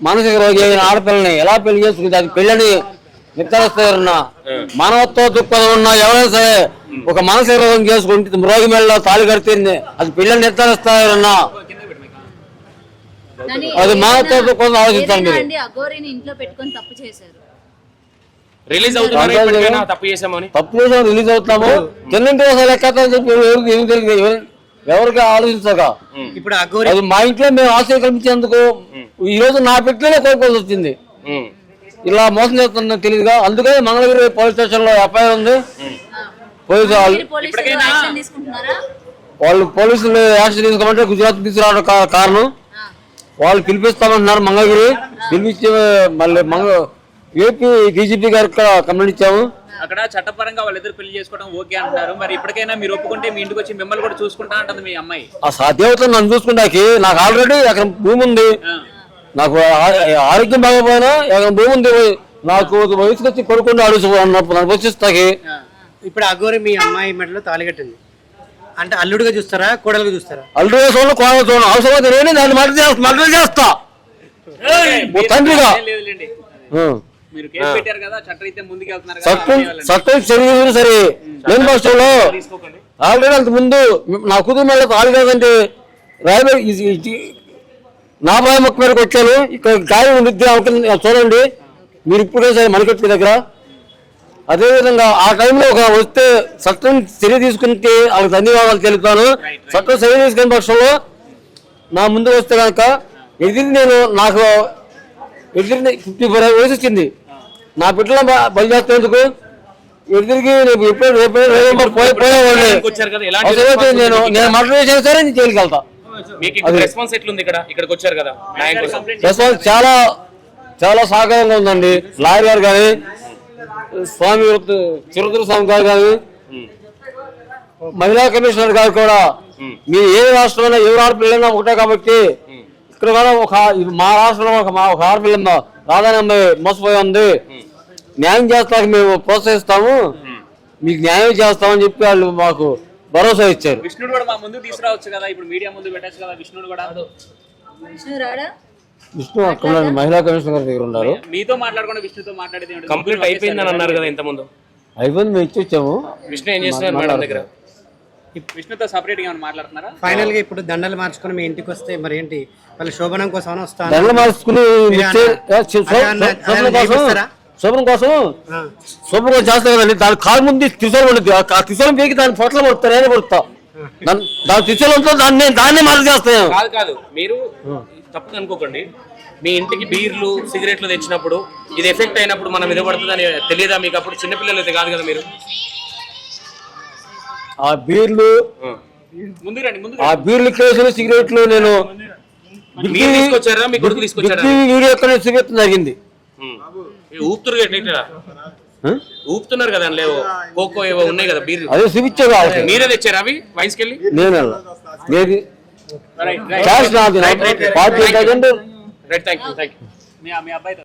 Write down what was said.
మానసిక రోగి అయిన ఆడపిల్లని ఎలా పెళ్ళి చేసుకుంటే అది పెళ్ళని నిర్ధారిస్తారన్నా మానవత్వ దృక్పథం ఉన్న ఎవరైనా సరే ఒక మానసిక రోగం చేసుకుంటే రోగి మెడలో తాళి కడితే అది పెళ్ళని నిర్ధారిస్తారన్నా అది మానవత్వ దృక్పథం ఆలోచించాలి మీరు. అండి అఘోరిని ఇంట్లో పెట్టుకొని తప్పు చేశారు. రిలీజ్ అవుతున్నారు తప్పు చేసామని తప్పు చేసాం రిలీజ్ అవుతాము ఒకసారి లెక్క చెప్పి ఎవరికి ఏం తెలియదు ఎవరికి ఆలోచించక. ఇప్పుడు అది మా ఇంట్లో మేము ఆశయం కల్పించేందుకు ఈ రోజు నా పెట్టినే కోరుకోవాల్సి వచ్చింది. ఇలా మోసం చేస్తుందని తెలియదుగా. అందుకే మంగళగిరి పోలీస్ స్టేషన్లో ఎఫ్ఐఆర్ ఉంది. పోలీసు వాళ్ళు పోలీసులు యాక్షన్ తీసుకుంటున్నారా? వాళ్ళు పోలీసులు యాక్షన్ తీసుకోమంటే గుజరాత్ తీసుకురావడం కారణం. వాళ్ళు పిలిపిస్తామంటున్నారు మంగళగిరి. పిలిపించి మళ్ళీ మంగ ఏపీ డీజీపీ గారికి కూడా కంప్లైంట్ ఇచ్చాము. అక్కడ చట్టపరంగా వాళ్ళిద్దరు పెళ్ళి చేసుకోవడం ఓకే అంటున్నారు. మరి ఇప్పటికైనా మీరు ఒప్పుకుంటే మీ ఇంటికి వచ్చి మిమ్మల్ని కూడా చూసుకుంటా అంటుంది మీ అమ్మాయి. ఆ సాధ్యవతం నన్ను చూసుకుంటాకి నాకు. ఆల్రెడీ అక్కడ భూమి ఉంది. నాకు ఆరోగ్యం బాగపోయినా అక్కడ భూమి ఉంది నాకు వయసుకు వచ్చి అన్నప్పుడు నన్ను ఇప్పుడు అఘోరి మీ అమ్మాయి మెడలో తాళి కట్టింది. అంటే అల్లుడిగా చూస్తారా కోడలుగా చూస్తారా? అల్లు చూడండి కోడ చూడండి అవసరమైతే నేనే దాన్ని మర్డర్ చేస్తా మర్డర్ చేస్తా. ఓ తండ్రిగా. కదా కదా చట్టం చర్యలు సరే పక్షంలో తీసుకోకండి. ఆల్రెడీ అంత ముందు నా కుటుంబం మీద రాయబడి ఇది- ఇది- నా భయం మొక్క మీదకి వచ్చాను ఇక్కడ గాయం ఉండిద్ది అవుతుంది చూడండి. మీరు ఇప్పుడే సరే మణికట్టు దగ్గర. అదేవిధంగా ఆ టైంలో ఒక వస్తే చట్టం చర్య తీసుకుంటే వాళ్ళకి ధన్యవాదాలు తెలుపుతాను. చట్టం చర్య తీసుకునే పక్షంలో నా ముందు వస్తే కనుక ఎదిరి నేను నాకు ఎదిరి ఫిఫ్టీ ఫోర్ వచ్చింది. నా బిడ్డల బలి చేస్తేందుకు? ఎదురికి రేపు ఎప్పుడు రేపు నేను నేను మర్డర్ చేసినా సరే నేను జైలుకి వెళ్తా. రెస్పాన్స్ ఎట్లుంది ఇక్కడ? ఇక్కడికి వచ్చారు కదా న్యాయం కోసం. రెస్పాన్స్ చాలా చాలా సహకారంగా ఉందండి. లాయర్ గారు కానీ స్వామి చిరుతర స్వామి గారు కానీ మహిళా కమిషనర్ గారు కూడా మీరు ఏ రాష్ట్రంలో ఏ ఆడపిల్లైనా ఒకటే కాబట్టి ఇక్కడ కూడా ఒక మా రాష్ట్రంలో ఒక మా ఒక ఆడపిల్ల రాధాని అమ్మాయి మోసపోయి ఉంది. న్యాయం చేస్తానికి మేము ప్రోత్సహిస్తాము. మీకు న్యాయం చేస్తామని చెప్పి వాళ్ళు మాకు భరోసా ఇచ్చారు. విష్ణుడు కూడా మా ముందు తీసుకురావచ్చు కదా ఇప్పుడు మీడియా ముందు పెట్టచ్చు కదా విష్ణుడు కూడా. విష్ణు రాడా? విష్ణు అక్కడ మహిళా కమిషనర్ గారి దగ్గర ఉన్నారు. మీతో మాట్లాడకుండా విష్ణుతో మాట్లాడేది? కంప్లీట్ అయిపోయిందని అన్నారు కదా ఇంత ముందు అయిపోయింది మేము ఇచ్చి వచ్చాము విష్ణు ఏం చేస్తున్నారు మేడం దగ్గర? విష్ణుతో సపరేట్గా మాట్లాడుతున్నారా? ఫైనల్గా ఇప్పుడు దండలు మార్చుకొని మీ ఇంటికి వస్తే మరి ఏంటి? వాళ్ళ శోభనం కోసం వస్తాను. దండలు మార్చుకుని శుభ్రం కోసం? శుభ్రం కోసం చేస్తాం కదండి దాని కాలు ముందు త్రిశూలం ఉంటుంది. ఆ- త్రిశూలం పీకి దాని పొట్ల పడుతా నేనే పడుతా. దాని- దాని త్రిశూలంతో దాన్ని దాన్నే మార్పు చేస్తాను. కాదు కాదు. మీరు తప్పుగా అనుకోకండి. మీ ఇంటికి బీర్లు సిగరెట్లు తెచ్చినప్పుడు ఇది ఎఫెక్ట్ అయినప్పుడు మనం ఇది పడుతుందని తెలియదా మీకు? అప్పుడు చిన్నపిల్లలు అయితే కాదు కదా మీరు? ఆ బీర్లు ముందు రండి ముందు ఆ బీర్లు కేసులు సిగరెట్లు నేను మీరు తీసుకొచ్చారా? మీ కొడుకు తీసుకొచ్చారా? వీడియో ఎక్కడ సిగరెట్ జరిగింది? ఊపుతురు? ఊపుతున్నారు కదా లేవో కోకో ఏవో ఉన్నాయి కదా బీర్లు. అదే చూపించే కావాలి. మీరే తెచ్చారా అవి? వైన్స్ కెళ్ళి నేను వెళ్ళా. ఏది? Right thank you thank you